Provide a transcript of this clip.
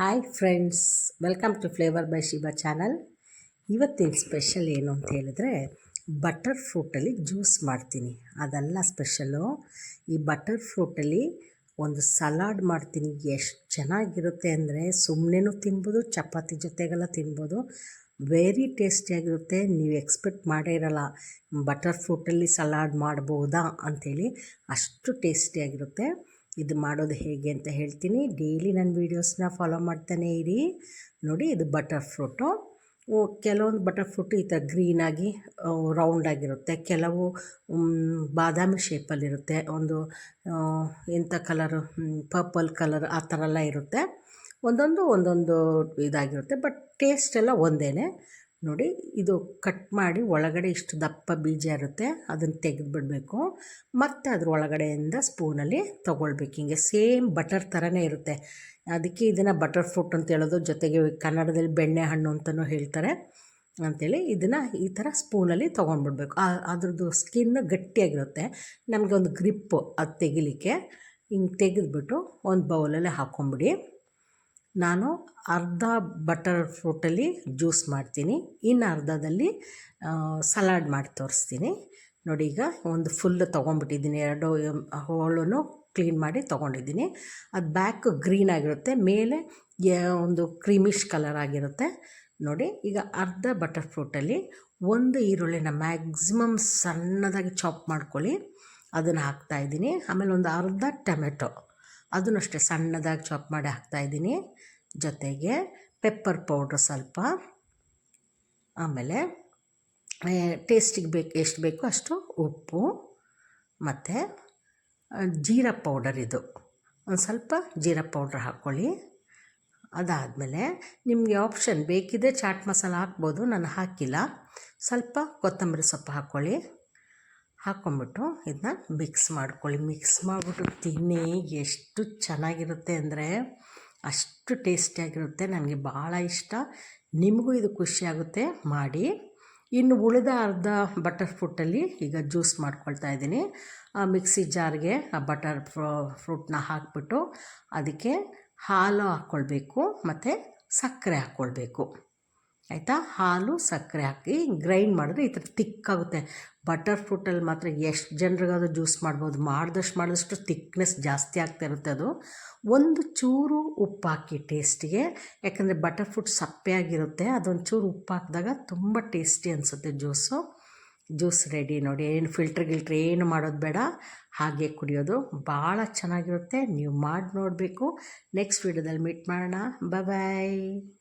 Hi friends welcome to flavour by Shiba channel ಇವತ್ತಿನ special ಏನು ಅಂತ ಹೇಳಿದ್ರೆ ಬಟರ್ ಫ್ರೂಟಲ್ಲಿ ಜ್ಯೂಸ್ ಮಾಡ್ತೀನಿ. ಅದೆಲ್ಲ ಸ್ಪೆಷಲು ಈ ಬಟರ್ ಫ್ರೂಟಲ್ಲಿ ಒಂದು ಸಲಾಡ್ ಮಾಡ್ತೀನಿ. ಎಷ್ಟು ಚೆನ್ನಾಗಿರುತ್ತೆ ಅಂದರೆ ಸುಮ್ಮನೆನೂ ತಿನ್ಬೋದು, ಚಪಾತಿ ಜೊತೆಗೆಲ್ಲ ತಿನ್ಬೋದು. ವೆರಿ ಟೇಸ್ಟಿಯಾಗಿರುತ್ತೆ ನೀವು ಎಕ್ಸ್ಪೆಕ್ಟ್ ಮಾಡೇ ಇರಲ್ಲ. ಬಟರ್ ಫ್ರೂಟಲ್ಲಿ ಸಲಾಡ್ ಮಾಡ್ಬೋದಾ ಅಂಥೇಳಿ ಅಷ್ಟು ಟೇಸ್ಟಿಯಾಗಿರುತ್ತೆ ಇದು ಮಾಡೋದು ಹೇಗೆ ಅಂತ ಹೇಳ್ತೀನಿ. ಡೈಲಿ ನನ್ನ ವೀಡಿಯೋಸ್ನ ಫಾಲೋ ಮಾಡ್ತಾನೆ ಇರಿ. ನೋಡಿ, ಇದು ಬಟರ್ ಫ್ರೂಟು ಕೆಲವೊಂದು ಬಟರ್ ಫ್ರೂಟ್ ಈ ಥರ ಗ್ರೀನಾಗಿ ರೌಂಡಾಗಿರುತ್ತೆ ಕೆಲವು ಬಾದಾಮಿ ಶೇಪಲ್ಲಿರುತ್ತೆ ಒಂದು ಎಂಥ ಕಲರು ಪರ್ಪಲ್ ಕಲರ್ ಆ ಥರ ಎಲ್ಲ ಇರುತ್ತೆ. ಒಂದೊಂದು ಒಂದೊಂದು ಇದಾಗಿರುತ್ತೆ. ಬಟ್ ಟೇಸ್ಟ್ ಎಲ್ಲ ಒಂದೇ ನೋಡಿ, ಇದು ಕಟ್ ಮಾಡಿ ಒಳಗಡೆ ಇಷ್ಟು ದಪ್ಪ ಬೀಜ ಇರುತ್ತೆ, ಅದನ್ನು ತೆಗೆದುಬಿಡಬೇಕು. ಮತ್ತು ಅದ್ರ ಒಳಗಡೆಯಿಂದ ಸ್ಪೂನಲ್ಲಿ ತೊಗೊಳ್ಬೇಕು. ಹಿಂಗೆ ಸೇಮ್ ಬಟರ್ ಥರನೇ ಇರುತ್ತೆ. ಅದಕ್ಕೆ ಇದನ್ನು ಬಟರ್ ಫ್ರೂಟ್ ಅಂತ ಹೇಳೋದು, ಜೊತೆಗೆ ಕನ್ನಡದಲ್ಲಿ ಬೆಣ್ಣೆ ಹಣ್ಣು ಅಂತಲೂ ಹೇಳ್ತಾರೆ. ಅಂಥೇಳಿ ಇದನ್ನು ಈ ಥರ ಸ್ಪೂನಲ್ಲಿ ತೊಗೊಂಡ್ಬಿಡ್ಬೇಕು. ಅದ್ರದ್ದು ಸ್ಕಿನ್ ಗಟ್ಟಿಯಾಗಿರುತ್ತೆ. ನಮಗೆ ಒಂದು ಗ್ರಿಪ್ಪು ಅದು ತೆಗಿಲಿಕ್ಕೆ ಹಿಂಗೆ ತೆಗೆದುಬಿಟ್ಟು ಒಂದು ಬೌಲಲ್ಲಿ ಹಾಕ್ಕೊಂಬಿಡಿ ನಾನು ಅರ್ಧ ಬಟರ್ ಫ್ರೂಟಲ್ಲಿ ಜ್ಯೂಸ್ ಮಾಡ್ತೀನಿ. ಇನ್ನು ಅರ್ಧದಲ್ಲಿ ಸಲಾಡ್ ಮಾಡಿ ತೋರಿಸ್ತೀನಿ. ನೋಡಿ ಈಗ ಒಂದು ಫುಲ್ ತೊಗೊಂಡ್ಬಿಟ್ಟಿದ್ದೀನಿ. ಎರಡು ಹೋಳನ್ನು ಕ್ಲೀನ್ ಮಾಡಿ ತೊಗೊಂಡಿದ್ದೀನಿ. ಅದು ಬ್ಯಾಕ್ ಗ್ರೀನ್ ಆಗಿರುತ್ತೆ. ಮೇಲೆ ಒಂದು ಕ್ರೀಮಿಶ್ ಕಲರ್ ಆಗಿರುತ್ತೆ. ನೋಡಿ, ಈಗ ಅರ್ಧ ಬಟರ್ ಫ್ರೂಟಲ್ಲಿ ಒಂದು ಈರುಳ್ಳಿನ ಮ್ಯಾಕ್ಸಿಮಮ್ ಸಣ್ಣದಾಗಿ ಚಾಪ್ ಮಾಡ್ಕೊಳ್ಳಿ. ಅದನ್ನು ಹಾಕ್ತಾಯಿದ್ದೀನಿ ಆಮೇಲೆ ಒಂದು ಅರ್ಧ ಟೊಮೆಟೊ. ಅದನ್ನು ಅಷ್ಟೇ ಸಣ್ಣದಾಗಿ ಚಾಪ್ ಮಾಡಿ ಹಾಕ್ತಾಯಿದ್ದೀನಿ ಜೊತೆಗೆ ಪೆಪ್ಪರ್ ಪೌಡ್ರ್ ಸ್ವಲ್ಪ. ಆಮೇಲೆ ಟೇಸ್ಟಿಗೆ ಬೇಕು, ಎಷ್ಟು ಬೇಕೋ ಅಷ್ಟು ಉಪ್ಪು ಮತ್ತು ಜೀರಾ ಪೌಡರ್ ಇದು. ಒಂದು ಸ್ವಲ್ಪ ಜೀರಾ ಪೌಡ್ರ್ ಹಾಕ್ಕೊಳ್ಳಿ ಅದಾದಮೇಲೆ ನಿಮಗೆ ಆಪ್ಷನ್ ಬೇಕಿದ್ದರೆ ಚಾಟ್ ಮಸಾಲ ಹಾಕ್ಬೋದು, ನಾನು ಹಾಕಿಲ್ಲ. ಸ್ವಲ್ಪ ಕೊತ್ತಂಬರಿ ಸೊಪ್ಪು ಹಾಕ್ಕೊಳ್ಳಿ ಹಾಕ್ಕೊಂಬಿಟ್ಟು ಇದನ್ನ ಮಿಕ್ಸ್ ಮಾಡ್ಕೊಳ್ಳಿ. ಮಿಕ್ಸ್ ಮಾಡಿಬಿಟ್ಟು ತಿನ್ನಿ. ಎಷ್ಟು ಚೆನ್ನಾಗಿರುತ್ತೆ ಅಂದರೆ ಅಷ್ಟು ಟೇಸ್ಟಿಯಾಗಿರುತ್ತೆ ನನಗೆ ಭಾಳ ಇಷ್ಟ. ನಿಮಗೂ ಇದು ಖುಷಿಯಾಗುತ್ತೆ ಮಾಡಿ. ಇನ್ನು ಉಳಿದ ಅರ್ಧ ಬಟರ್ ಫ್ರೂಟಲ್ಲಿ ಈಗ ಜ್ಯೂಸ್ ಮಾಡ್ಕೊಳ್ತಾ ಇದ್ದೀನಿ. ಮಿಕ್ಸಿ ಜಾರ್ಗೆ ಆ ಬಟರ್ ಫ್ರೂಟ್ನ ಹಾಕ್ಬಿಟ್ಟು ಅದಕ್ಕೆ ಹಾಲು ಹಾಕ್ಕೊಳ್ಬೇಕು ಮತ್ತು ಸಕ್ಕರೆ ಹಾಕ್ಕೊಳ್ಬೇಕು ಆಯಿತಾ? ಹಾಲು, ಸಕ್ಕರೆ ಹಾಕಿ ಗ್ರೈಂಡ್ ಮಾಡಿದ್ರೆ ಈ ಥರ ತಿಕ್ಕಾಗುತ್ತೆ. ಬಟರ್ ಫ್ರೂಟಲ್ಲಿ ಮಾತ್ರ ಎಷ್ಟು ಜನರಿಗಾದ್ರೂ ಜ್ಯೂಸ್ ಮಾಡ್ಬೋದು. ಮಾಡಿದಷ್ಟು ಮಾಡಿದಷ್ಟು ತಿಕ್ನೆಸ್ ಜಾಸ್ತಿ ಆಗ್ತಾ ಇರುತ್ತೆ ಅದು. ಒಂದು ಚೂರು ಉಪ್ಪು ಹಾಕಿ ಟೇಸ್ಟಿಗೆ ಯಾಕಂದರೆ ಬಟರ್ ಫ್ರೂಟ್ ಸಪ್ಪೆಯಾಗಿರುತ್ತೆ ಅದೊಂದು ಚೂರು ಉಪ್ಪು ಹಾಕಿದಾಗ ತುಂಬ ಟೇಸ್ಟಿ ಅನಿಸುತ್ತೆ ಜ್ಯೂಸು ಜ್ಯೂಸ್ ರೆಡಿ ನೋಡಿ. ಏನು ಫಿಲ್ಟ್ರ್ ಗಿಲ್ಟ್ರ್ ಏನು ಮಾಡೋದು ಬೇಡ. ಹಾಗೆ ಕುಡಿಯೋದು ಭಾಳ ಚೆನ್ನಾಗಿರುತ್ತೆ. ನೀವು ಮಾಡಿ ನೋಡಬೇಕು. ನೆಕ್ಸ್ಟ್ ವೀಡಿಯೋದಲ್ಲಿ ಮೀಟ್ ಮಾಡೋಣ. ಬಾಯ್